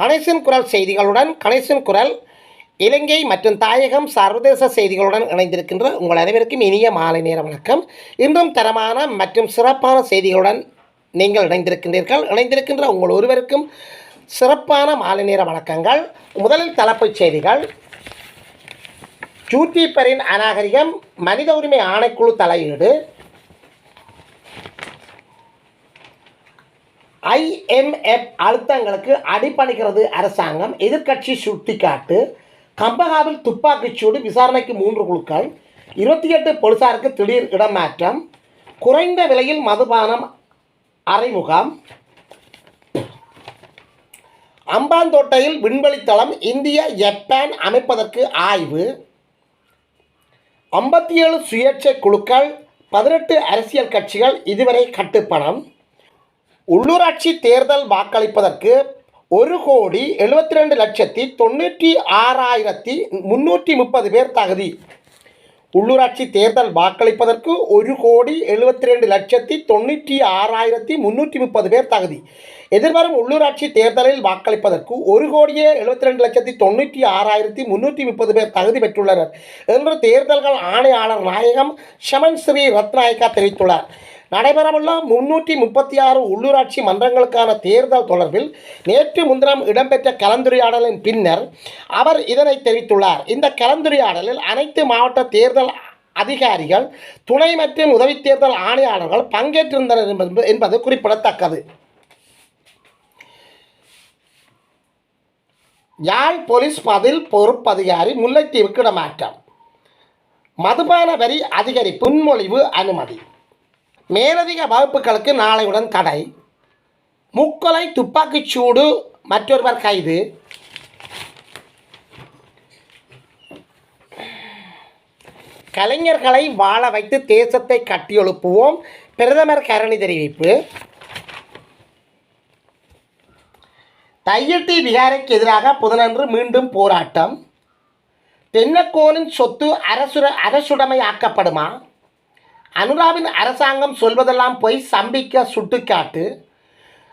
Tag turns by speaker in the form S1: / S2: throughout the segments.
S1: கணேசன் குரல் செய்திகளுடன் கணேசன் குரல் இலங்கை மற்றும் தாயகம் சர்வதேச செய்திகளுடன் இணைந்திருக்கின்ற உங்கள் அனைவருக்கும் இனிய மாலை நேர வணக்கம். இன்றும் தரமான மற்றும் சிறப்பான செய்திகளுடன் நீங்கள் இணைந்திருக்கின்றீர்கள். இணைந்திருக்கின்ற உங்கள் ஒருவருக்கும் சிறப்பான மாலை நேர வணக்கங்கள். முதலில் தலைப்புச் செய்திகள். ஜூட்டிப்பரின் அநாகரிகம் மனித உரிமை ஆணைக்குழு தலையீடு. ஐஎம்எஃப் அழுத்தங்களுக்கு அடிப்பணிக்கிறது அரசாங்கம். எதிர்க்கட்சி சுட்டிக்காட்டு. கம்பகாவில் துப்பாக்கிச்சூடு விசாரணைக்கு மூன்று குழுக்கள். இருபத்தி எட்டு போலீசாருக்கு திடீர் இடமாற்றம். குறைந்த விலையில் மதுபானம் அறிமுகம். அம்பாந்தோட்டையில் விண்வெளித்தளம் இந்திய ஜப்பான் அமைப்பதற்கு ஆய்வு. ஐம்பத்தி ஏழு சுயேட்சை குழுக்கள். பதினெட்டு அரசியல் கட்சிகள். இதுவரை கட்டுப்பணம். உள்ளூராட்சி தேர்தல் வாக்களிப்பதற்கு ஒரு கோடி எழுபத்தி ரெண்டு லட்சத்தி தொண்ணூற்றி ஆறாயிரத்தி முந்நூற்றி முப்பது பேர் தகுதி. உள்ளூராட்சி தேர்தல் வாக்களிப்பதற்கு ஒரு கோடி எழுபத்தி ரெண்டு லட்சத்தி தொண்ணூற்றி ஆறாயிரத்தி முந்நூற்றி முப்பது பேர் தகுதி. எதிர்வரும் உள்ளூராட்சி தேர்தலில் வாக்களிப்பதற்கு ஒரு கோடியே எழுபத்தி ரெண்டு லட்சத்தி தொண்ணூற்றி ஆறாயிரத்தி முந்நூற்றி முப்பது பேர் தகுதி பெற்றுள்ளனர். என்று தேர்தல்கள் ஆணையாளர் நாயகம் ஷமன் ஸ்ரீ ரத்நாயக்கா தெரிவித்துள்ளார். நடைபெறவுள்ள முன்னூற்றி முப்பத்தி ஆறு உள்ளூராட்சி மன்றங்களுக்கான தேர்தல் தொடர்பில் நேற்று முன்தினம் இடம்பெற்ற கலந்துரையாடலின் பின்னர் அவர் இதனை தெரிவித்துள்ளார். இந்த கலந்துரையாடலில் அனைத்து மாவட்ட தேர்தல் அதிகாரிகள் துணை மற்றும் உதவி தேர்தல் ஆணையாளர்கள் பங்கேற்றிருந்தனர் என்பது என்பது குறிப்பிடத்தக்கது. யாழ் போலீஸ் பதில் பொறுப்பதிகாரி முல்லைத்தீவுக்கு இடமாற்றம். மதுபான வரி அதிகரிப்பு முன்மொழிவு அனுமதி. மேலதிக வகுப்புகளுக்கு நாளையுடன் தடை. முக்கொலை துப்பாக்கிச் சூடு மற்றொருவர் கைது. கலைஞர்களை வாழ வைத்து தேசத்தை கட்டியெழுப்புவோம் பிரதமர் கரணி தெரிவிப்பு. தையட்டி விகாரைக்கு எதிராக புதனன்று மீண்டும் போராட்டம். தென்னக்கோனின் சொத்து அரசுர அரசுடைமையாக்கப்படுமா அனுராவின் அரசாங்கம் சொல்வதெல்லாம் போய் சம்பிக்க சுட்டுக்காட்டு.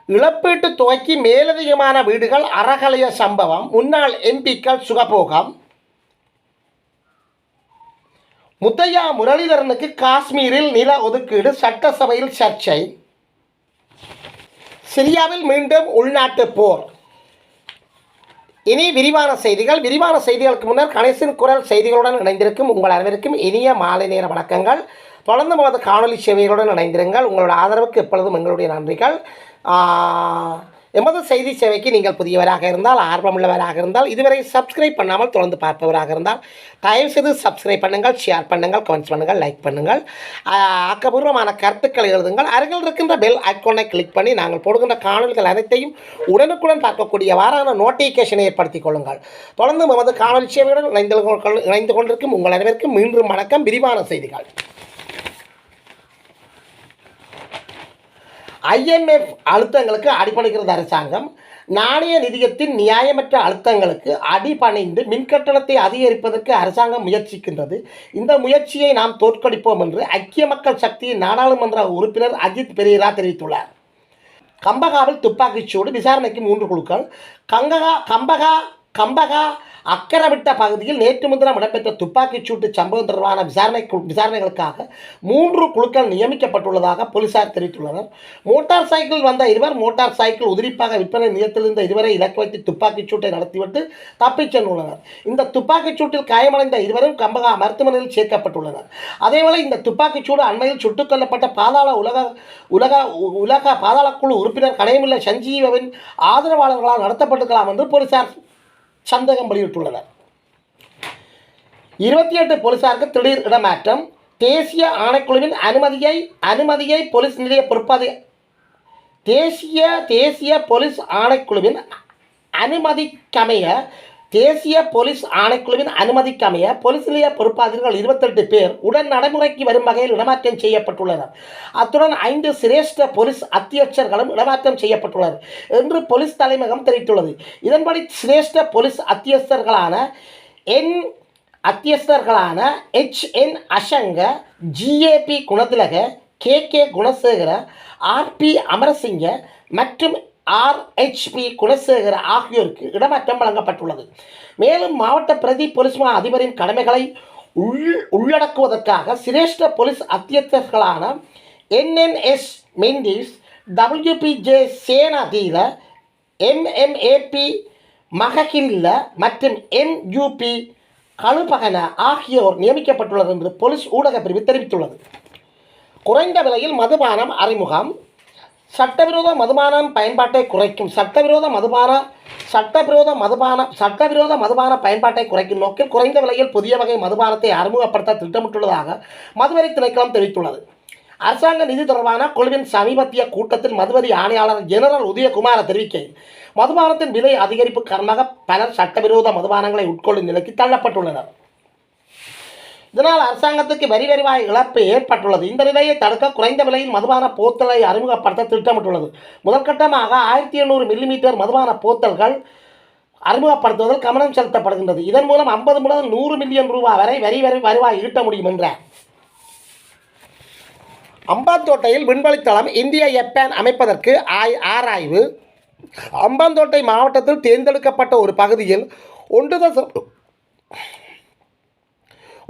S1: இழப்பீட்டு துவக்கி மேலதிகமான வீடுகள் அறகலைய சம்பவம் முன்னாள் எம்பிக்கள் சுகபோகம். முத்தையா முரளிதரனுக்கு காஷ்மீரில் நில ஒதுக்கீடு சட்டசபையில் சர்ச்சை. சிரியாவில் மீண்டும் உள்நாட்டு போர். இனி விரிவான செய்திகள். விரிவான செய்திகளுக்கு முன்னர் கணேசன் குரல் செய்திகளுடன் இணைந்திருக்கும் உங்கள் அனைவருக்கும் இனிய மாலை நேர வணக்கங்கள். தொடர்ந்து மத காணொலி சேவைகளுடன் இணைந்திருங்கள். உங்களோட ஆதரவுக்கு எப்பொழுதும் எங்களுடைய நன்றிகள். எமது செய்தி சேவைக்கு நீங்கள் புதியவராக இருந்தால் ஆர்வமுள்ளவராக இருந்தால் இதுவரை சப்ஸ்கிரைப் பண்ணாமல் தொடர்ந்து பார்ப்பவராக இருந்தால் தயவுசெய்து சப்ஸ்கிரைப் பண்ணுங்கள் ஷேர் பண்ணுங்கள் கமெண்ட்ஸ் பண்ணுங்கள் லைக் பண்ணுங்கள். ஆக்கப்பூர்வமான கருத்துக்களை எழுதுங்கள். அருகில் இருக்கின்ற பெல் ஐக்கோனை கிளிக் பண்ணி நாங்கள் போடுகின்ற காணொலிகள் அனைத்தையும் உடனுக்குடன் பார்க்கக்கூடிய வாரான நோட்டிஃபிகேஷனை ஏற்படுத்திக் கொள்ளுங்கள். தொடர்ந்து எமது காணொலி சேவையுடன் இணைந்து கொள்- இணைந்து கொண்டிருக்கும் உங்கள் அனைவருக்கும் மீண்டும் வணக்கம். விரிவான செய்திகள். ஐஎம்எஃப் அழுத்தங்களுக்கு அடிபணிக்கிறது அரசாங்கம். நாணய நிதியத்தின் நியாயமற்ற அழுத்தங்களுக்கு அடிபணிந்து மின்கட்டணத்தை அதிகரிப்பதற்கு அரசாங்கம் முயற்சிக்கின்றது. இந்த முயற்சியை நாம் தோற்கடிப்போம் என்று ஐக்கிய மக்கள் சக்தியின் நாடாளுமன்ற உறுப்பினர் அஜித் பெரியரா தெரிவித்துள்ளார். கம்பகாவில் துப்பாக்கிச்சூடு விசாரணைக்கு மூன்று குழுக்கள். கங்ககா கம்பகா கம்பகா அக்கரவிட்ட பகுதியில் நேற்று முன்தினம் இடம்பெற்ற துப்பாக்கிச் சூட்டு சம்பவம் தொடர்பான விசாரணை விசாரணைகளுக்காக மூன்று குழுக்கள் நியமிக்கப்பட்டுள்ளதாக போலீசார் தெரிவித்துள்ளனர். மோட்டார் சைக்கிள் வந்த இருவர் மோட்டார் சைக்கிள் உதிரிப்பாக விற்பனை நிலையத்திலிருந்த இருவரை இலக்கு வைத்து துப்பாக்கிச் சூட்டை நடத்திவிட்டு தப்பிச் சென்றுள்ளனர். இந்த துப்பாக்கிச் சூட்டில் காயமடைந்த இருவரும் கம்பகா மருத்துவமனையில் சேர்க்கப்பட்டுள்ளனர். அதேவேளை இந்த துப்பாக்கிச் சூடு அண்மையில் சுட்டுக் கொல்லப்பட்ட பாதாள உலக உலக உ- உலக பாதாளக்குழு உறுப்பினர் கடையமில்ல சஞ்சீவவின் ஆதரவாளர்களால் நடத்தப்பட்டிருக்கலாம் என்று போலீசார் சந்தேகம் வெளியிட்டுள்ளனர். இருபத்தி எட்டு போலீசாருக்கு திடீர் இடமாற்றம். தேசிய ஆணைக்குழுவின் அனுமதியை அனுமதியை போலீஸ் நிலைய பொறுப்பதி தேசிய தேசிய போலீஸ் ஆணைக்குழுவின் அனுமதிக்கமைய தேசிய போலீஸ் ஆணைக்குழுவின் அனுமதிக்கமைய போலீஸ் நிலைய பொறுப்பாளர்கள் இருபத்தெட்டு பேர் உடன் நடைமுறைக்கு வரும் வகையில் இடமாற்றம் செய்யப்பட்டுள்ளனர். அத்துடன் ஐந்து சிரேஷ்ட போலீஸ் அத்தியட்சர்களும் இடமாற்றம் செய்யப்பட்டுள்ளனர் என்று போலீஸ் தலைமையகம் தெரிவித்துள்ளது. இதன்படி சிரேஷ்ட போலீஸ் அத்தியஸ்தர்களான N அத்தியஸ்தர்களான H N Ashanka GAP Gunathilaka K K Gunasekara RP Amarasinghe மற்றும் ஆர்ஹெச்பி குணசேகர ஆகியோருக்கு இடமாற்றம் வழங்கப்பட்டுள்ளது. மேலும் மாவட்ட பிரதி போலீஸ் மா அதிபரின் கடமைகளை உள் உள்ளடக்குவதற்காக சிரேஷ்ட police அத்தியட்சர்களான NNS Mendis WPJ Senadheera MMAP மககில்ல மற்றும் என்யூபி கழுபகன ஆகியோர் நியமிக்கப்பட்டுள்ளது என்று போலீஸ் ஊடக பிரிவு தெரிவித்துள்ளது. குறைந்த விலையில் மதுபானம் அறிமுகம். சட்டவிரோத மதுபானம் பயன்பாட்டை குறைக்கும். சட்டவிரோத மதுபான சட்டவிரோத மதுபான சட்டவிரோத மதுபான பயன்பாட்டை குறைக்கும் நோக்கில் குறைந்த விலையில் புதிய வகை மதுபானத்தை அறிமுகப்படுத்த திட்டமிட்டுள்ளதாக மதுவரி திணைக்களம் தெரிவித்துள்ளது. அரசாங்க நிதி தொடர்பான குழுவின் சமீபத்திய கூட்டத்தில் மதுவரி ஆணையாளர் ஜெனரல் உதயகுமார தெரிவிக்கையில் மதுபானத்தின் விலை அதிகரிப்பு காரணமாக பலர் சட்டவிரோத மதுபானங்களை உட்கொள்ளும் நிலைக்கு தள்ளப்பட்டுள்ளனர். இதனால் அரசாங்கத்துக்கு வரி வருவாய் இழப்பு ஏற்பட்டுள்ளது. இந்த நிலையை தடுக்க குறைந்த விலையில் மதுபான போத்தலை அறிமுகப்படுத்த திட்டமிட்டுள்ளது. முதற்கட்டமாக ஆயிரத்தி எண்ணூறு மில்லிமீட்டர் மதுபான போத்தல்கள் அறிமுகப்படுத்துவதில் கவனம் செலுத்தப்படுகின்றது. இதன் மூலம் ஐம்பது முதல் நூறு மில்லியன் ரூபாய் வரை வரி வரி வருவாய் ஈட்ட முடியும் என்றார் அம்பாந்தோட்டையில் விண்வெளித்தளம் இந்திய ஜப்பான் அமைப்பதற்கு ஆய் ஆராய்வு. அம்பாந்தோட்டை மாவட்டத்தில் தேர்ந்தெடுக்கப்பட்ட ஒரு பகுதியில் ஒன்று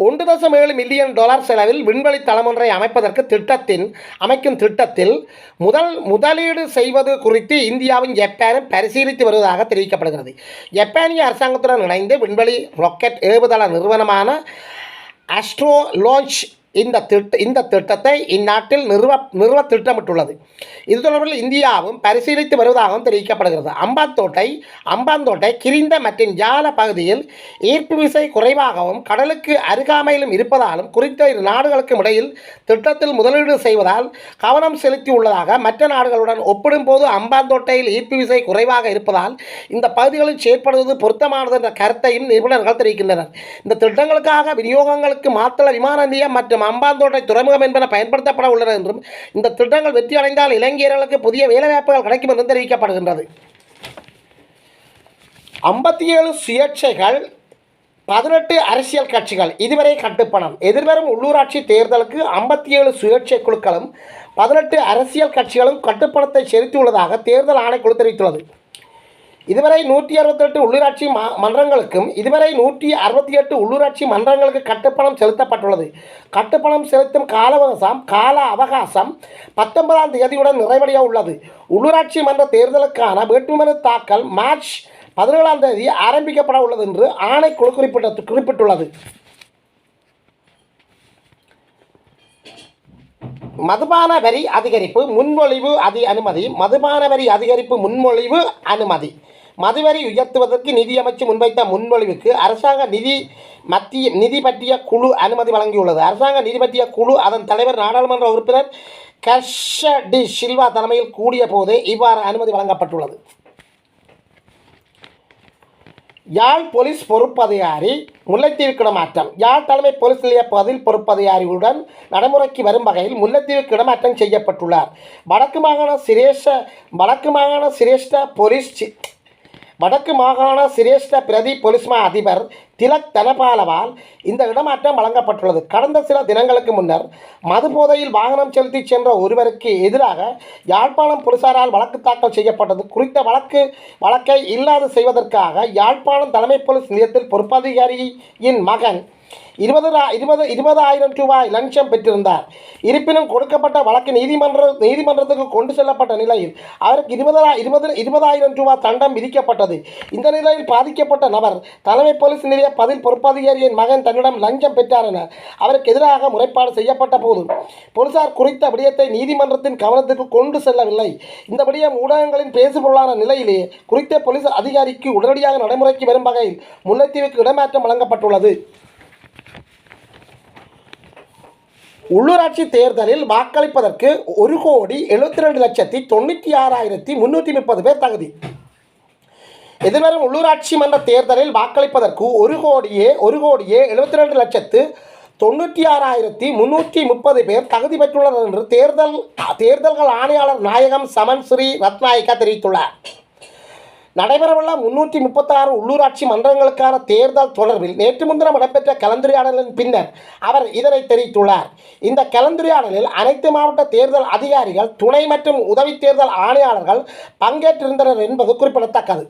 S1: ஒன்று தசம் ஏழு மில்லியன் டாலர் செலவில் விண்வெளி தளம் ஒன்றை அமைப்பதற்கு திட்டத்தின் அமைக்கும் திட்டத்தில் முதல் முதலீடு செய்வது குறித்து இந்தியாவும் ஜப்பானும் பரிசீலித்து வருவதாக தெரிவிக்கப்படுகிறது. ஜப்பானிய அரசாங்கத்துடன் இணைந்து விண்வெளி ராக்கெட் ஏவுதள நிறுவனமான அஸ்ட்ரோ லான்ச் இந்த திட்ட இந்த திட்டத்தை இந்நாட்டில் நிறுவ நிறுவ திட்டமிட்டுள்ளது. இது தொடர்பில் இந்தியாவும் பரிசீலித்து வருவதாகவும் தெரிவிக்கப்படுகிறது. அம்பாந்தோட்டை அம்பாந்தோட்டை கிரிந்த மற்றும் ஜால பகுதியில் ஈர்ப்பு விசை குறைவாகவும் கடலுக்கு அருகாமையிலும் இருப்பதாலும் குறித்த இரு நாடுகளுக்கும் இடையில் திட்டத்தில் முதலீடு செய்வதால் கவனம் செலுத்தியுள்ளதாக மற்ற நாடுகளுடன் ஒப்பிடும்போது அம்பாந்தோட்டையில் ஈர்ப்பு விசை குறைவாக இருப்பதால் இந்த பகுதிகளில் செயற்படுவது பொருத்தமானது என்ற கருத்தையும் நிபுணர்கள் தெரிவிக்கின்றனர். இந்த திட்டங்களுக்காக விநியோகங்களுக்கு மாத்தள விமான நிலையம் மற்றும் அம்பாந்தோட்டை துறைமுகம் என்பன பயன்படுத்தப்பட உள்ளன என்றும் இந்த திட்டங்கள் வெற்றி அடைந்தால் இளைஞர்களுக்கு புதிய வேலைவாய்ப்புகள் கிடைக்கும் என்றும் தெரிவிக்கப்படுகின்றது. ஐம்பத்தி ஏழு சுயேட்சைகள் பதினெட்டு அரசியல் கட்சிகள் இதுவரை கட்டுப்பணம். எதிர்வரும் உள்ளூராட்சி தேர்தலுக்கு ஐம்பத்தி ஏழு சுயேட்சை குழுக்களும் பதினெட்டு அரசியல் கட்சிகளும் கட்டுப்பணத்தை செலுத்தியுள்ளதாக தேர்தல் ஆணைக்குழு தெரிவித்துள்ளது. இதுவரை நூற்றி அறுபத்தெட்டு உள்ளூராட்சி மன்றங்களுக்கும் இதுவரை நூற்றி அறுபத்தி எட்டு உள்ளூராட்சி மன்றங்களுக்கு கட்டுப்பணம் செலுத்தப்பட்டுள்ளது. கட்டுப்பணம் செலுத்தும் கால அவகாசம் கால அவகாசம் பத்தொன்பதாம் தேதியுடன் நிறைவடைய உள்ளது. உள்ளூராட்சி மன்ற தேர்தலுக்கான வேட்புமனு தாக்கல் மார்ச் பதினேழாம் தேதி ஆரம்பிக்கப்பட உள்ளது என்று ஆணைக்குழு குறிப்பிட்ட குறிப்பிட்டுள்ளது. மதுபான வரி அதிகரிப்பு முன்மொழிவு அதி அனுமதி மதுபான வரி அதிகரிப்பு முன்மொழிவு அனுமதி. மதுவரி உயர்த்துவதற்கு நிதியமைச்சு முன்வைத்த முன்மொழிவுக்கு அரசாங்க நிதி மத்திய நிதி பற்றிய குழு அனுமதி வழங்கியுள்ளது. அரசாங்க நிதி பற்றிய குழு அதன் தலைவர் நாடாளுமன்ற உறுப்பினர் கர்ஷ டி சில்வா தலைமையில் கூடிய போது இவ்வாறு அனுமதி வழங்கப்பட்டுள்ளது. யாழ் போலீஸ் பொறுப்பதிகாரி முல்லைத்தீவுக்கு இடமாற்றம். யாழ் தலைமை போலீஸ் நிலைய பதில் பொறுப்பதிகாரிகளுடன் நடைமுறைக்கு வரும் வகையில் முல்லைத்தீவு இடமாற்றம் செய்யப்பட்டுள்ளார். வடக்கு மாகாண சிரேஷ்ட வடக்கு மாகாண சிரேஷ்ட போலீஸ் வடக்கு மாகாண சிரேஷ்ட பிரதி பொலிஸ்மா அதிபர் திலக் தனபாலவால் இந்த இடமாற்றம் வழங்கப்பட்டுள்ளது. கடந்த சில தினங்களுக்கு முன்னர் மது போதையில் வாகனம் செலுத்தி சென்ற ஒருவருக்கு எதிராக யாழ்ப்பாணம் போலீசாரால் வழக்கு தாக்கல் செய்யப்பட்டது. குறித்த வழக்கு வழக்கை இல்லாது செய்வதற்காக யாழ்ப்பாணம் தலைமை போலீஸ் நிலையத்தில் பொறுப்பதிகாரியின் மகன் இருபது இருபது இருபதாயிரம் ரூபாய் லஞ்சம் பெற்றிருந்தார். இருப்பினும் கொடுக்கப்பட்ட வழக்கு நீதிமன்ற நீதிமன்றத்துக்கு கொண்டு செல்லப்பட்ட நிலையில் அவருக்கு இருபது இருபது இருபதாயிரம் ரூபாய் தண்டம் விதிக்கப்பட்டது. இந்த நிலையில் பாதிக்கப்பட்ட நபர் தலைமை போலீஸ் நிலைய பதில் பொறுப்பதிகாரியின் மகன் தன்னிடம் லஞ்சம் பெற்றார் என அவருக்கு எதிராக முறைப்பாடு செய்யப்பட்ட போது போலீசார் குறித்த விடயத்தை நீதிமன்றத்தின் கவனத்துக்கு கொண்டு செல்லவில்லை. இந்த விடயம் ஊடகங்களின் பேசுபொருளான நிலையிலே குறித்த போலீஸ் அதிகாரிக்கு உடனடியாக நடைமுறைக்கு வரும் வகையில் முல்லைத்தீவுக்கு இடமாற்றம் வழங்கப்பட்டுள்ளது. உள்ளூராட்சி தேர்தலில் வாக்களிப்பதற்கு ஒரு கோடி எழுபத்தி ரெண்டு லட்சத்தி தொண்ணூற்றி ஆறாயிரத்தி முந்நூற்றி முப்பது பேர் தகுதி. எதிர்வரும் உள்ளூராட்சி மன்ற தேர்தலில் வாக்களிப்பதற்கு ஒரு கோடியே ஒரு கோடியே எழுபத்தி ரெண்டு லட்சத்து தொண்ணூற்றி ஆறாயிரத்தி முந்நூற்றி முப்பது பேர் தகுதி பெற்றுள்ளனர் என்று தேர்தல் தேர்தல்கள் ஆணையாளர் நாயகம் சமன் ஸ்ரீ ரத்நாயக்கா தெரிவித்துள்ளார். நடைபெறவுள்ள முன்னூற்றி முப்பத்தாறு உள்ளூராட்சி மன்றங்களுக்கான தேர்தல் தொடர்பில் நேற்று முன்தினம் இடம்பெற்ற கலந்துரையாடலின் பின்னர் அவர் இதனை தெரிவித்துள்ளார். இந்த கலந்துரையாடலில் அனைத்து மாவட்ட தேர்தல் அதிகாரிகள் துணை மற்றும் உதவி தேர்தல் ஆணையாளர்கள் பங்கேற்றிருந்தனர் என்பது குறிப்பிடத்தக்கது.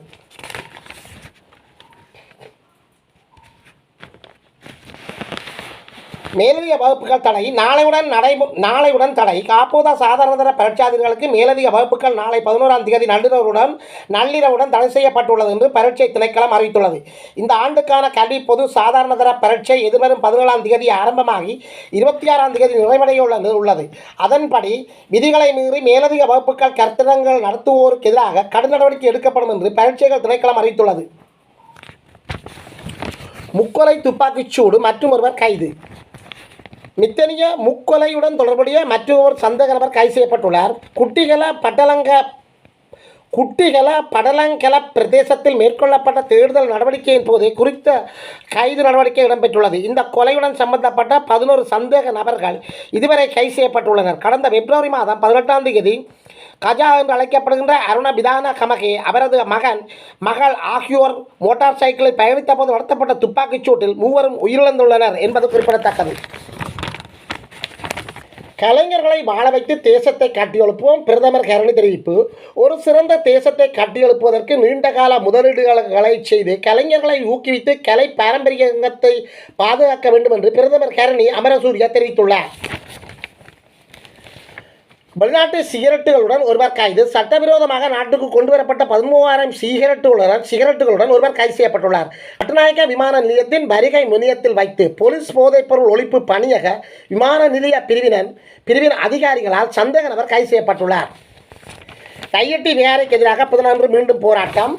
S1: மேலதிக வகுப்புகள் தடை நாளையுடன் நடை நாளையுடன் தடை. காப்போதா சாதாரணதர பரீட்சாதிகளுக்கு மேலதிக வகுப்புகள் நாளை பதினோராம் தேதி நள்ளிரவுடன் நள்ளிரவுடன் தடை செய்யப்பட்டுள்ளது என்று பரீட்சை திணைக்களம் அறிவித்துள்ளது. இந்த ஆண்டுக்கான கல்வி பொது சாதாரணதர பரீட்சை எதிர்வரும் பதினேழாம் தேதி ஆரம்பமாகி இருபத்தி ஆறாம் தேதி நிறைவடைய உள்ளது. அதன்படி விதிகளை மீறி மேலதிக வகுப்புகள் கருத்தரங்கள் நடத்துவோருக்கு எதிராக கடும் நடவடிக்கை எடுக்கப்படும் என்று பரீட்சைகள் திணைக்களம் அறிவித்துள்ளது. முக்கொலை துப்பாக்கிச்சூடு மற்றும் ஒருவர் கைது. மித்தனிய முக்கொலையுடன் தொடர்புடைய மற்றொரு சந்தேக நபர் கைது செய்யப்பட்டுள்ளார். குட்டிகள பட்டலங்க குட்டிகள படலங்கல பிரதேசத்தில் மேற்கொள்ளப்பட்ட தேடுதல் நடவடிக்கையின் போது குறித்த கைது நடவடிக்கை இடம்பெற்றுள்ளது. இந்த கொலையுடன் சம்பந்தப்பட்ட பதினோரு சந்தேக நபர்கள் இதுவரை கைது செய்யப்பட்டுள்ளனர். கடந்த பிப்ரவரி மாதம் பதினெட்டாம் தேதி கஜா என்று அழைக்கப்படுகின்ற அருண பிதான கமகே அவரது மகன் மகள் ஆகியோர் மோட்டார் சைக்கிளில் பயணித்த போது நடத்தப்பட்ட துப்பாக்கிச் சூட்டில் மூவரும் உயிரிழந்துள்ளனர் என்பது குறிப்பிடத்தக்கது. கலைஞர்களை வாழ வைத்து தேசத்தை கட்டியெழுப்புவோம் பிரதமர் கரணி தெரிவிப்பு ஒரு சிறந்த தேசத்தை கட்டியெழுப்புவதற்கு நீண்டகால முதலீடுகளை செய்து கலைஞர்களை ஊக்குவித்து கலை பாரம்பரியத்தை பாதுகாக்க வேண்டும் என்று பிரதமர் கரணி அமரசூர்யா தெரிவித்துள்ளார். வெளிநாட்டு சிகரெட்டுகளுடன் ஒருவர் கைது. சட்டவிரோதமாக நாட்டுக்கு கொண்டு வரப்பட்ட பதிமூவாயிரம் சிகரெட்டுகளுடன் சிகரெட்டுகளுடன் ஒருவர் கைது செய்யப்பட்டுள்ளார். கட்டுநாயக்க விமான நிலையத்தின் வருகை முனையத்தில் வைத்து போலீஸ் போதைப்பொருள் ஒழிப்பு பணியக விமான நிலைய பிரிவினன் பிரிவின் அதிகாரிகளால் சந்தேக நபர் கைது செய்யப்பட்டுள்ளார். கையெட்டி விகாரைக்கு எதிராக பதினொன்று மீண்டும் போராட்டம்.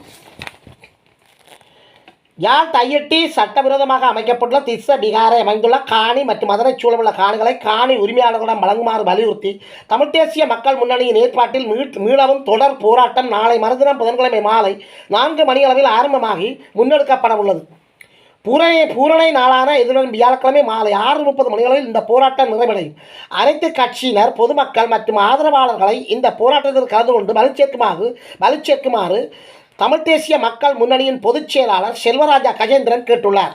S1: யாழ் தையட்டி சட்டவிரோதமாக அமைக்கப்பட்டுள்ள திஸ்ஸ பிகாரை அமைந்துள்ள காணி மற்றும் அதனைச் சூழவுள்ள காணிகளை காணி உரிமையாளர்களிடம் வழங்குமாறு வலியுறுத்தி தமிழ்த் தேசிய மக்கள் முன்னணியின் ஏற்பாட்டில் மீளவும் தொடர் போராட்டம் நாளை மறுதினம் புதன்கிழமை மாலை நான்கு மணி அளவில் ஆரம்பமாகி முன்னெடுக்கப்பட உள்ளது பூரணை பூரணை நாளான எதிர்வரும் வியாழக்கிழமை மாலை ஆறு முப்பது மணிகளில் இந்த போராட்டம் நிறைவடையும். அனைத்து கட்சியினர் பொதுமக்கள் மற்றும் ஆதரவாளர்களை இந்த போராட்டத்தில் கலந்து கொண்டு வலுச்சேர்க்குமாறு வலுச்சேர்க்குமாறு தமிழ்த் தேசிய மக்கள் முன்னணியின் பொதுச் செயலாளர் செல்வராஜா கஜேந்திரன் கேட்டுள்ளார்.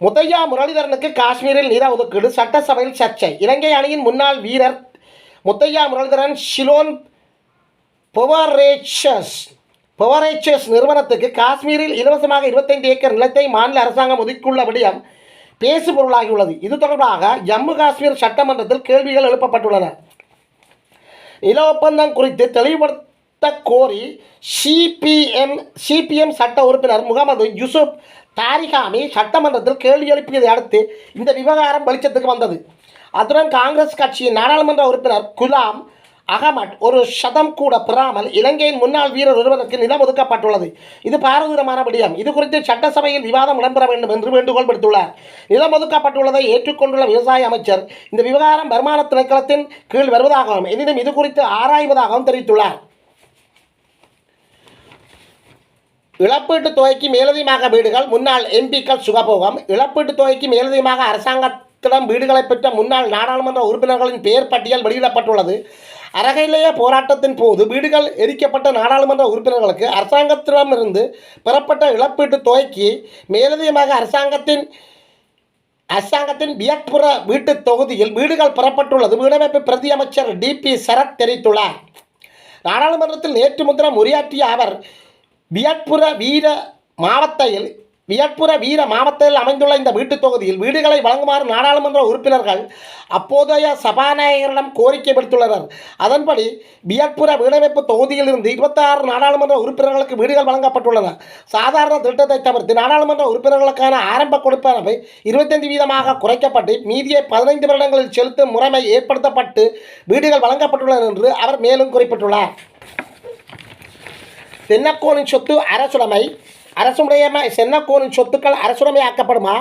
S1: முத்தையா முரளிதரனுக்கு காஷ்மீரில் நில ஒதுக்கீடு சட்டசபையில் சர்ச்சை. இலங்கை அணியின் முன்னாள் வீரர் முத்தையா முரளிதரன் ஷிலோன் பொவரேச்சஸ் பொவரேச்சஸ் நிறுவனத்துக்கு காஷ்மீரில் இலவசமாக இருபத்தைந்து ஏக்கர் நிலத்தை மாநில அரசாங்கம் ஒதுக்கியுள்ள விடயம் பேசு பொருளாகியுள்ளது. இது தொடர்பாக ஜம்மு காஷ்மீர் சட்டமன்றத்தில் கேள்விகள் எழுப்பப்பட்டுள்ளன. நில ஒப்பந்தம் குறித்து தெளிவுபடுத்த கோரி சிபிஎம் சிபிஎம் சட்ட உறுப்பினர் முகமது யூசுப் தாரிகாமி சட்டமன்றத்தில் கேள்வி எழுப்பியதை அடுத்து இந்த விவகாரம் வெளிச்சத்துக்கு வந்தது. அத்துடன் காங்கிரஸ் கட்சியின் நாடாளுமன்ற உறுப்பினர் குலாம் அகமட் ஒரு சதம் கூட பெறாமல் இலங்கையின் முன்னாள் வீரர் ஒருவருக்கு நிலம் ஒதுக்கப்பட்டுள்ளது. இது பாரதூரமான விடயம். இது குறித்து சட்டசபையில் விவாதம் இடம்பெற வேண்டும் என்று வேண்டுகோள் விடுத்துள்ளார். நிலம் ஒதுக்கப்பட்டுள்ளதை ஏற்றுக்கொண்டுள்ள விவசாய அமைச்சர் இந்த விவகாரம் வருமான திணைக்களத்தின் கீழ் வருவதாகவும் எனினும் இது குறித்து ஆராய்வதாகவும் தெரிவித்துள்ளார். இழப்பீட்டுத் தொகைக்கு மேலதிகமாக வீடுகள் முன்னாள் எம்பிக்கள் சுகபோகம். இழப்பீட்டுத் தொகைக்கு மேலதிகமாக அரசாங்கத்திடம் வீடுகளை பெற்ற முன்னாள் நாடாளுமன்ற உறுப்பினர்களின் பெயர் பட்டியல் வெளியிடப்பட்டுள்ளது. அரகையிலேயே போராட்டத்தின் போது வீடுகள் எரிக்கப்பட்ட நாடாளுமன்ற உறுப்பினர்களுக்கு அரசாங்கத்திடமிருந்து பெறப்பட்ட இழப்பீட்டுத் தொகைக்கு மேலதிகமாக அரசாங்கத்தின் அரசாங்கத்தின் வியட்புற வீட்டுத் தொகுதியில் வீடுகள் பெறப்பட்டுள்ளது. வீடமைப்பு பிரதி அமைச்சர் டிபி சரத் தெரிவித்துள்ளார். நாடாளுமன்றத்தில் நேற்று முன்தினம் உரையாற்றிய அவர் வியட்புற வீர மாவட்டத்தில் வியட்புற வீர மாவட்டத்தில் அமைந்துள்ள இந்த வீட்டுத் தொகுதியில் வீடுகளை வழங்குமாறு நாடாளுமன்ற உறுப்பினர்கள் அப்போதைய சபாநாயகரிடம் கோரிக்கை விடுத்துள்ளனர். அதன்படி வியட்புற வீடமைப்பு தொகுதியிலிருந்து இருபத்தாறு நாடாளுமன்ற உறுப்பினர்களுக்கு வீடுகள் வழங்கப்பட்டுள்ளன. சாதாரண திட்டத்தை தவிர்த்து நாடாளுமன்ற உறுப்பினர்களுக்கான ஆரம்ப கொடுப்பனவை இருபத்தைந்து வீதமாக குறைக்கப்பட்டு மீதியை பதினைந்து வருடங்களில் செலுத்தும் முறைமை ஏற்படுத்தப்பட்டு வீடுகள் வழங்கப்பட்டுள்ளன என்று அவர் மேலும் குறிப்பிட்டுள்ளார். சென்னக்கோனின் சொத்து அரசுடைமை அரசுடையமை சென்னக்கோனின் சொத்துக்கள் அரசுடைமை ஆக்கப்படுமா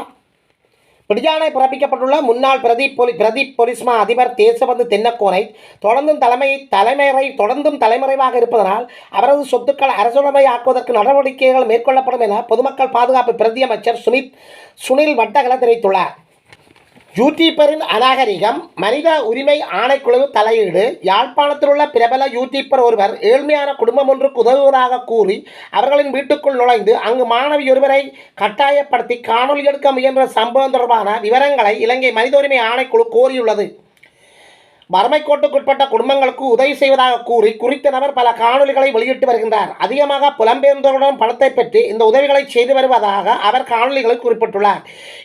S1: பிடியாணை பிறப்பிக்கப்பட்டுள்ள முன்னாள் பிரதீப் பொலி பிரதீப் பொலிஸ்மா அதிபர் தேசபந்து தென்னக்கோனை தொடர்ந்தும் தலைமை தலைமறை தொடர்ந்தும் தலைமறைவாக இருப்பதனால் அவரது சொத்துக்கள் அரசுடைமை ஆக்குவதற்கு நடவடிக்கைகள் மேற்கொள்ளப்படும் என பொதுமக்கள் பாதுகாப்பு பிரதி அமைச்சர் சுனில் வட்டகல தெரிவித்துள்ளார். யூடியூப்பரின் அநாகரிகம் மனித உரிமை ஆணைக்குழு தலையீடு யாழ்ப்பாணத்தில் உள்ள பிரபல யூடியூப்பர் ஒருவர் ஏழ்மையான குடும்பம் ஒன்றுக்கு உதவுவதாக கூறி அவர்களின் வீட்டுக்குள் நுழைந்து அங்கு மாணவி ஒருவரை கட்டாயப்படுத்தி காணொலி எடுக்க முயன்ற சம்பவம் தொடர்பான விவரங்களை இலங்கை மனித உரிமை ஆணைக்குழு கோரியுள்ளது. வறுமைக்கோட்டுக்குட்பட்ட குடும்பங்களுக்கு உதவி செய்வதாக கூறி குறித்த நபர் பல காணொலிகளை வெளியிட்டு வருகின்றார். அதிகமாக புலம்பெயர்ந்தவர்களிடம் பணத்தை பெற்று இந்த உதவிகளை செய்து வருவதாக அவர் காணொலிகளில் குறிப்பிட்டுள்ளார்.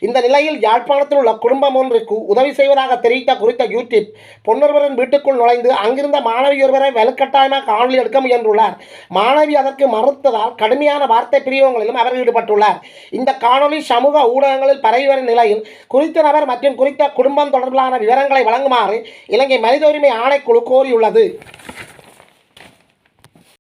S1: இந்த நிலையில் யாழ்ப்பாணத்தில் உள்ள குடும்பம் ஒன்றுக்கு உதவி செய்வதாக தெரிவித்த குறித்த யூடியூப் பொன்னொருவரின் வீட்டுக்குள் நுழைந்து அங்கிருந்த மாணவி ஒருவரை வலுக்கட்டாயமாக காணொலி எடுக்க முயன்றுள்ளார். மாணவி அதற்கு மறுத்ததால் கடுமையான வார்த்தை பிரிவங்களிலும் அவர் ஈடுபட்டுள்ளார். இந்த காணொலி சமூக ஊடகங்களில் பரவி வரும் நிலையில் குறித்த நபர் மற்றும் குறித்த குடும்பம் தொடர்பிலான விவரங்களை வழங்குமாறு இலங்கை இலங்கை மனித உரிமை ஆணைக்குழு கோரியுள்ளது.